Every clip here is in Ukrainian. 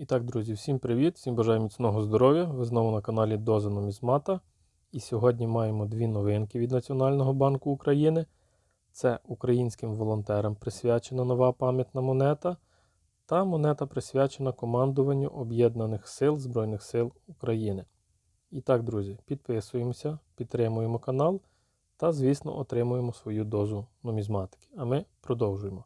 І так, друзі, всім привіт! Всім бажаю міцного здоров'я. Ви знову на каналі Доза Нумізмата. І сьогодні маємо дві новинки від Національного банку України. Це українським волонтерам присвячена нова пам'ятна монета. Та монета присвячена командуванню Об'єднаних Сил Збройних сил України. І так, друзі, підписуємося, підтримуємо канал та, звісно, отримуємо свою дозу нумізматики. А ми продовжуємо.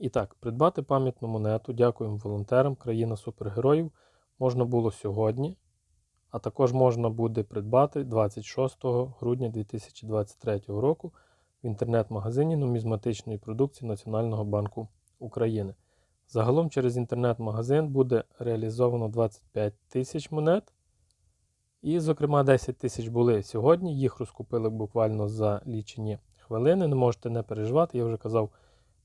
І так, придбати пам'ятну монету, дякуємо волонтерам, країна супергероїв, можна було сьогодні, а також можна буде придбати 26 грудня 2023 року в інтернет-магазині нумізматичної продукції Національного банку України. Загалом через інтернет-магазин буде реалізовано 25 тисяч монет. І, зокрема, 10 тисяч були сьогодні. Їх розкупили буквально за лічені хвилини. Не можете не переживати, я вже казав.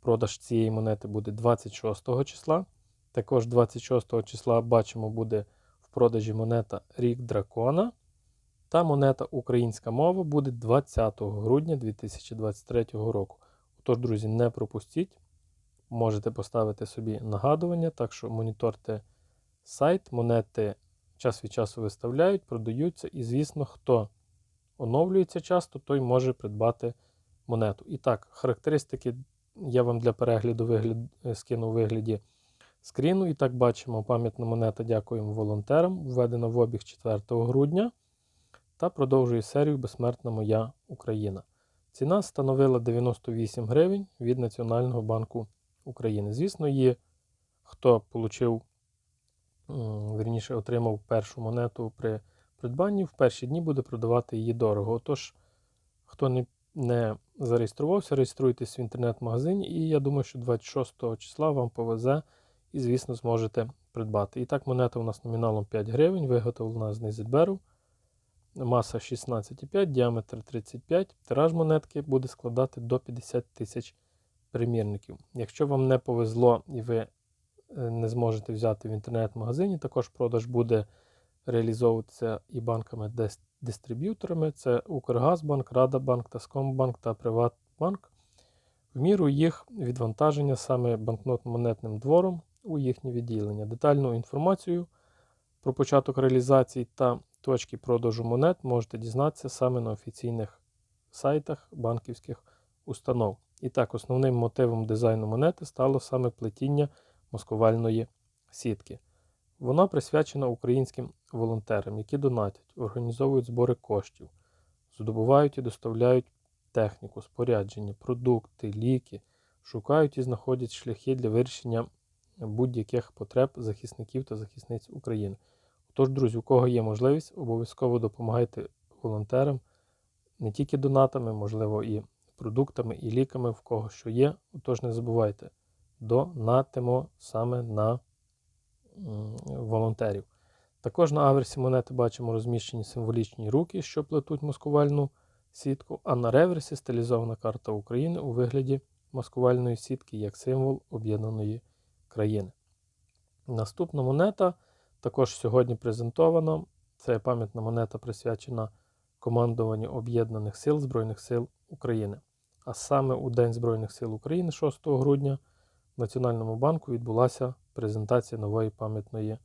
Продаж цієї монети буде 26 числа. Також 26 числа бачимо, буде в продажі монета Рік Дракона. Та монета Українська мова буде 20 грудня 2023 року. Отож, друзі, не пропустіть. Можете поставити собі нагадування, так що моніторте сайт, монети час від часу виставляють, продаються. І, звісно, хто оновлюється часто, той може придбати монету. І так, характеристики я вам для перегляду вигляд, скину у вигляді скріну. І так бачимо, пам'ятна монета. Дякуємо волонтерам. Введена в обіг 4 грудня. Та продовжує серію Безсмертна моя Україна. Ціна становила 98 гривень від Національного банку України. Звісно, її, хто получив, верніше, отримав першу монету при придбанні, в перші дні буде продавати її дорого. Отож, хто не не зареєструвався, реєструйтесь в інтернет-магазині, і я думаю, що 26 числа вам повезе і, звісно, зможете придбати. І так, монета у нас номіналом 5 гривень, виготовлена з Незідберу. Маса 16,5, діаметр 35. Тираж монетки буде складати до 50 тисяч примірників. Якщо вам не повезло і ви е, не зможете взяти в інтернет-магазині, також продаж буде реалізовуватися і банками дистриб'юторами це Укргазбанк, Радабанк, Таскомбанк та Приватбанк. В міру їх відвантаження саме банкнот-монетним двором у їхнє відділення. Детальну інформацію про початок реалізації та точки продажу монет можете дізнатися саме на офіційних сайтах банківських установ. І так, основним мотивом дизайну монети стало саме плетіння маскувальної сітки. Вона присвячена українським волонтерам, які донатять, організовують збори коштів, здобувають і доставляють техніку, спорядження, продукти, ліки, шукають і знаходять шляхи для вирішення будь-яких потреб захисників та захисниць України. Тож, друзі, у кого є можливість, обов'язково допомагайте волонтерам не тільки донатами, можливо, і продуктами, і ліками, в кого що є. Тож не забувайте, донатимо саме на волонтерів. Також на аверсі монети бачимо розміщені символічні руки, що плетуть маскувальну сітку, а на реверсі стилізована карта України у вигляді маскувальної сітки як символ об'єднаної країни. Наступна монета також сьогодні презентована. Це пам'ятна монета присвячена командуванню Об'єднаних сил Збройних сил України. А саме у День Збройних сил України, 6 грудня, в Національному банку відбулася презентація нової пам'ятної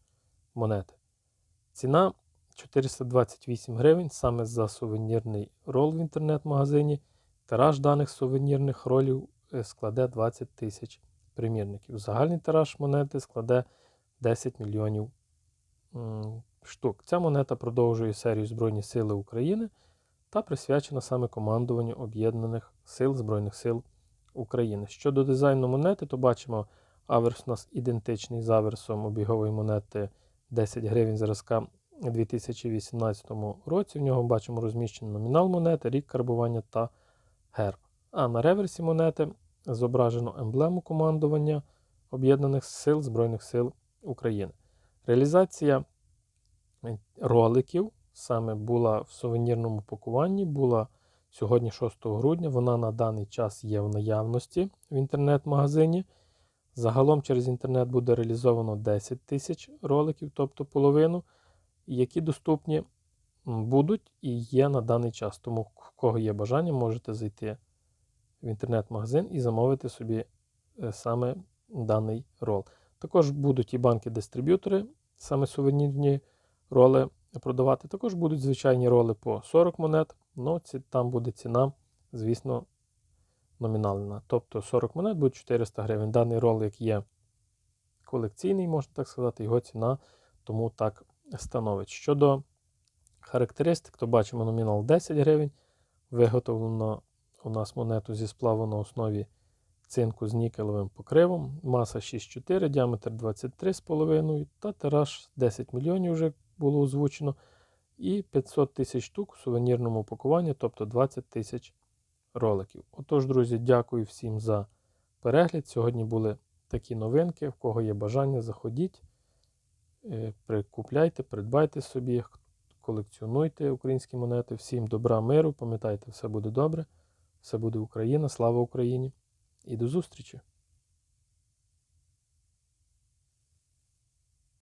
монети. Ціна 428 гривень саме за сувенірний рол в інтернет-магазині. Тираж даних сувенірних ролів е, складе 20 тисяч примірників. Загальний тираж монети складе 10 мільйонів штук. Ця монета продовжує серію Збройні Сили України та присвячена саме командуванню Об'єднаних Сил Збройних сил України. Щодо дизайну монети, то бачимо, аверс у нас ідентичний з аверсом обігової монети 10 гривень зразка у 2018 році. В нього бачимо розміщений номінал монети, рік карбування та герб. А на реверсі монети зображено емблему командування Об'єднаних Сил Збройних сил України. Реалізація роликів саме була в сувенірному пакуванні, була сьогодні 6 грудня. Вона на даний час є в наявності в інтернет-магазині. Загалом через інтернет буде реалізовано 10 тисяч роликів, тобто половину, які доступні будуть і є на даний час. Тому, в кого є бажання, можете зайти в інтернет-магазин і замовити собі е, саме даний рол. Також будуть і банки-дистриб'ютори, саме сувенірні роли продавати. Також будуть звичайні роли по 40 монет, але там буде ціна, звісно, номінальна. Тобто 40 монет буде 400 гривень. Даний рол, як є колекційний, можна так сказати, його ціна тому так становить. Щодо характеристик, то бачимо номінал 10 гривень. Виготовлено у нас монету зі сплаву на основі цинку з нікелевим покривом. Маса 6,4, діаметр 23,5 та тираж 10 мільйонів вже було озвучено. І 500 тисяч штук у сувенірному пакуванні, тобто 20 тисяч роликів. Отож, друзі, дякую всім за перегляд. Сьогодні були такі новинки. В кого є бажання, заходіть, е, прикупляйте, придбайте собі, колекціонуйте українські монети. Всім добра, миру. Пам'ятайте, все буде добре, все буде Україна, слава Україні і до зустрічі!